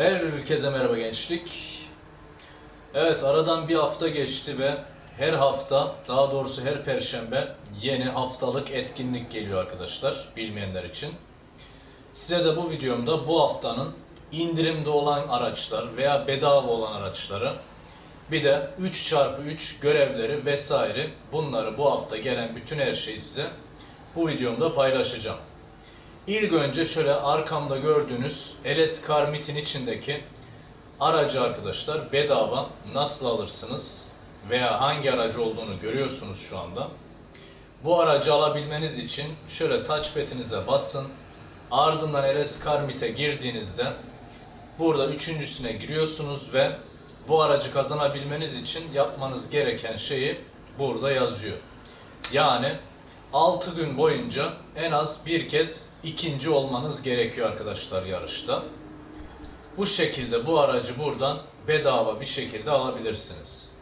Herkese merhaba gençlik. Evet aradan bir hafta geçti ve her hafta daha doğrusu her perşembe yeni haftalık etkinlik geliyor arkadaşlar bilmeyenler için. Size de bu videomda bu haftanın indirimde olan araçlar veya bedava olan araçları bir de 3x3 görevleri vesaire bunları bu hafta gelen bütün her şeyi size bu videomda paylaşacağım. İlk önce şöyle arkamda gördüğünüz LS Karmit'in içindeki aracı arkadaşlar bedava nasıl alırsınız veya hangi aracı olduğunu görüyorsunuz şu anda. Bu aracı alabilmeniz için şöyle touchpad'inize basın. Ardından LS Karmit'e girdiğinizde burada üçüncüsüne giriyorsunuz ve bu aracı kazanabilmeniz için yapmanız gereken şeyi burada yazıyor. Yani 6 gün boyunca en az bir kez ikinci olmanız gerekiyor arkadaşlar yarışta. Bu şekilde bu aracı buradan bedava bir şekilde alabilirsiniz.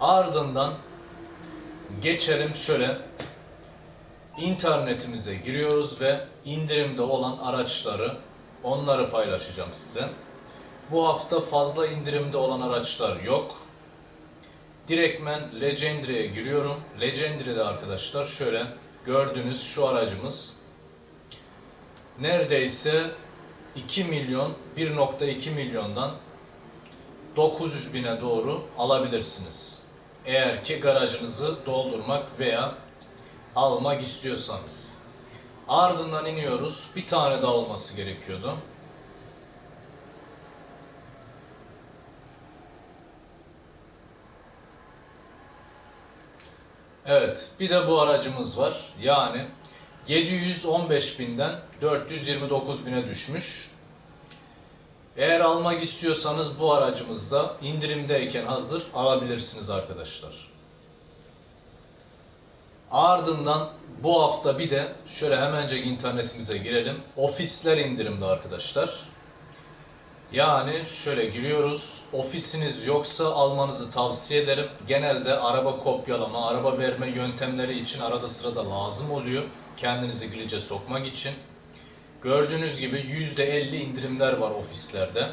Ardından geçelim şöyle internetimize giriyoruz ve indirimde olan araçları onları paylaşacağım size. Bu hafta fazla indirimde olan araçlar yok. Direktmen Legendary'e giriyorum. Legendary'de arkadaşlar şöyle gördüğünüz şu aracımız neredeyse 2 milyon 1.2 milyondan 900 bine doğru alabilirsiniz. Eğer ki garajınızı doldurmak veya almak istiyorsanız. Ardından iniyoruz. Bir tane daha olması gerekiyordu. Evet, bir de bu aracımız var. Yani 715 binden 429 bine düşmüş. Eğer almak istiyorsanız bu aracımızda indirimdeyken hazır alabilirsiniz arkadaşlar. Ardından bu hafta bir de şöyle hemencek internetimize girelim. Ofisler indirimde arkadaşlar. Yani şöyle giriyoruz. Ofisiniz yoksa almanızı tavsiye ederim. Genelde araba kopyalama, araba verme yöntemleri için arada sırada lazım oluyor. Kendinizi glitch'e sokmak için. Gördüğünüz gibi %50 indirimler var ofislerde.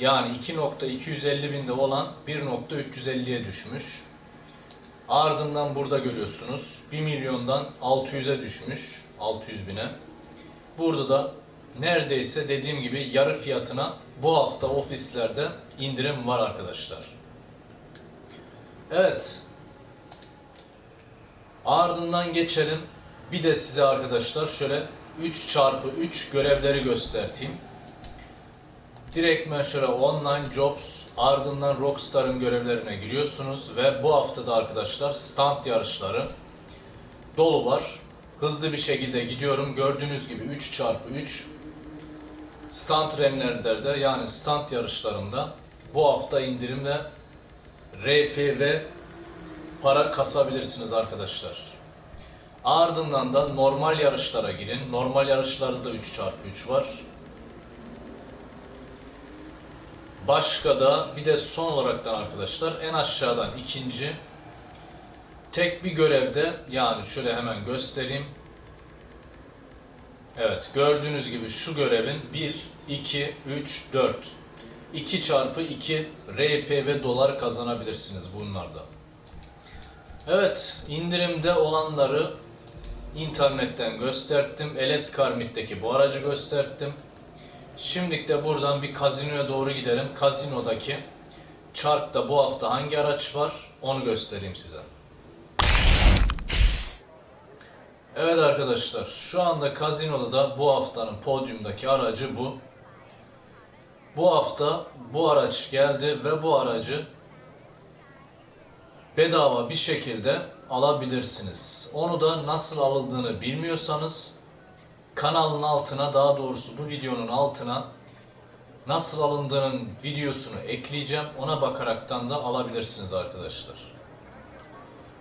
Yani 2.250 binde olan 1.350'ye düşmüş. Ardından burada görüyorsunuz 1 milyondan 600'e düşmüş. 600 bine. Burada da neredeyse dediğim gibi yarı fiyatına bu hafta ofislerde indirim var arkadaşlar. Evet. Ardından geçelim. Bir de size arkadaşlar şöyle 3 çarpı 3 görevleri göstereyim. Direktmen şöyle online jobs ardından Rockstar'ın görevlerine giriyorsunuz ve bu haftada arkadaşlar stand yarışları dolu var. Hızlı bir şekilde gidiyorum. Gördüğünüz gibi 3 çarpı 3 stand renlerde yani stand yarışlarında bu hafta indirimle RP ve para kasabilirsiniz arkadaşlar. Ardından da normal yarışlara girin. Normal yarışlarda da 3 çarpı 3 var. Başka da bir de son olaraktan arkadaşlar en aşağıdan ikinci tek bir görevde yani şöyle hemen göstereyim. Evet gördüğünüz gibi şu görevin 1, 2, 3, 4 2 çarpı 2 RP ve dolar kazanabilirsiniz bunlarda. Evet indirimde olanları internetten gösterdim. LS Karmit'teki bu aracı gösterdim. Şimdilik de buradan bir kazinoya doğru gidelim. Kazinodaki çarkta bu hafta hangi araç var onu göstereyim size. Evet arkadaşlar şu anda kazinoda da bu haftanın podyumdaki aracı bu. Bu hafta bu araç geldi ve bu aracı bedava bir şekilde alabilirsiniz. Onu da nasıl alındığını bilmiyorsanız kanalın altına daha doğrusu bu videonun altına nasıl alındığının videosunu ekleyeceğim. Ona bakaraktan da alabilirsiniz arkadaşlar.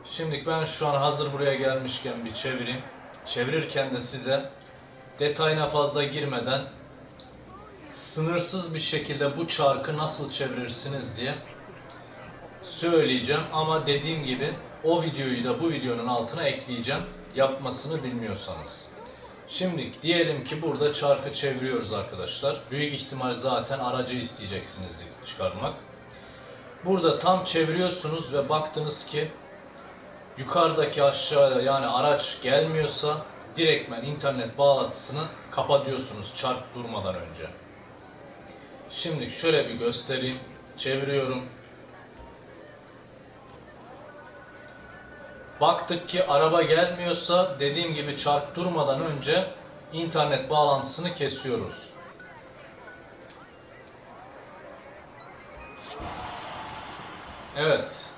Şimdi ben şu an hazır buraya gelmişken bir çevireyim. Çevirirken de size detayına fazla girmeden sınırsız bir şekilde bu çarkı nasıl çevirirsiniz diye söyleyeceğim ama dediğim gibi o videoyu da bu videonun altına ekleyeceğim yapmasını bilmiyorsanız. Şimdi diyelim ki burada çarkı çeviriyoruz arkadaşlar. Büyük ihtimal zaten aracı isteyeceksiniz çıkarmak. Burada tam çeviriyorsunuz ve baktınız ki yukarıdaki aşağıya yani araç gelmiyorsa direktmen internet bağlantısını kapatıyorsunuz çark durmadan önce. Şimdi şöyle bir göstereyim. Çeviriyorum. Baktık ki araba gelmiyorsa dediğim gibi çark durmadan önce internet bağlantısını kesiyoruz. Evet.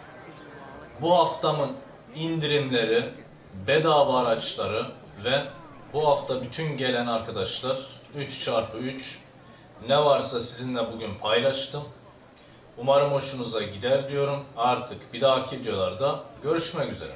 Bu haftamın indirimleri, bedava araçları ve bu hafta bütün gelen arkadaşlar 3x3 ne varsa sizinle bugün paylaştım. Umarım hoşunuza gider diyorum. Artık bir dahaki videolarda görüşmek üzere.